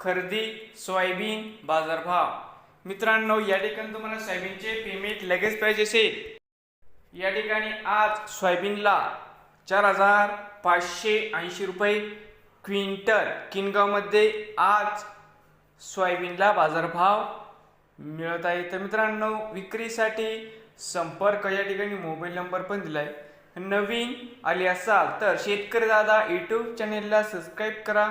खरेदी सोयाबीन बाजारभाव. मित्रांनो या ठिकाणी तुम्हाला सोयाबीनचे पेमेंट लगेच पाहिजे असेल. या ठिकाणी आज सोयाबीनला चार हजार पाचशे ऐंशी रुपये क्विंटल किनगावमध्ये आज सोयाबीनला बाजारभाव मिळत आहे. तर मित्रांनो विक्रीसाठी संपर्क या ठिकाणी मोबाईल नंबर पण दिला आहे नवीन आले असाल तर शेतकरी दादा यूट्यूब चॅनेलला सबस्क्राईब करा.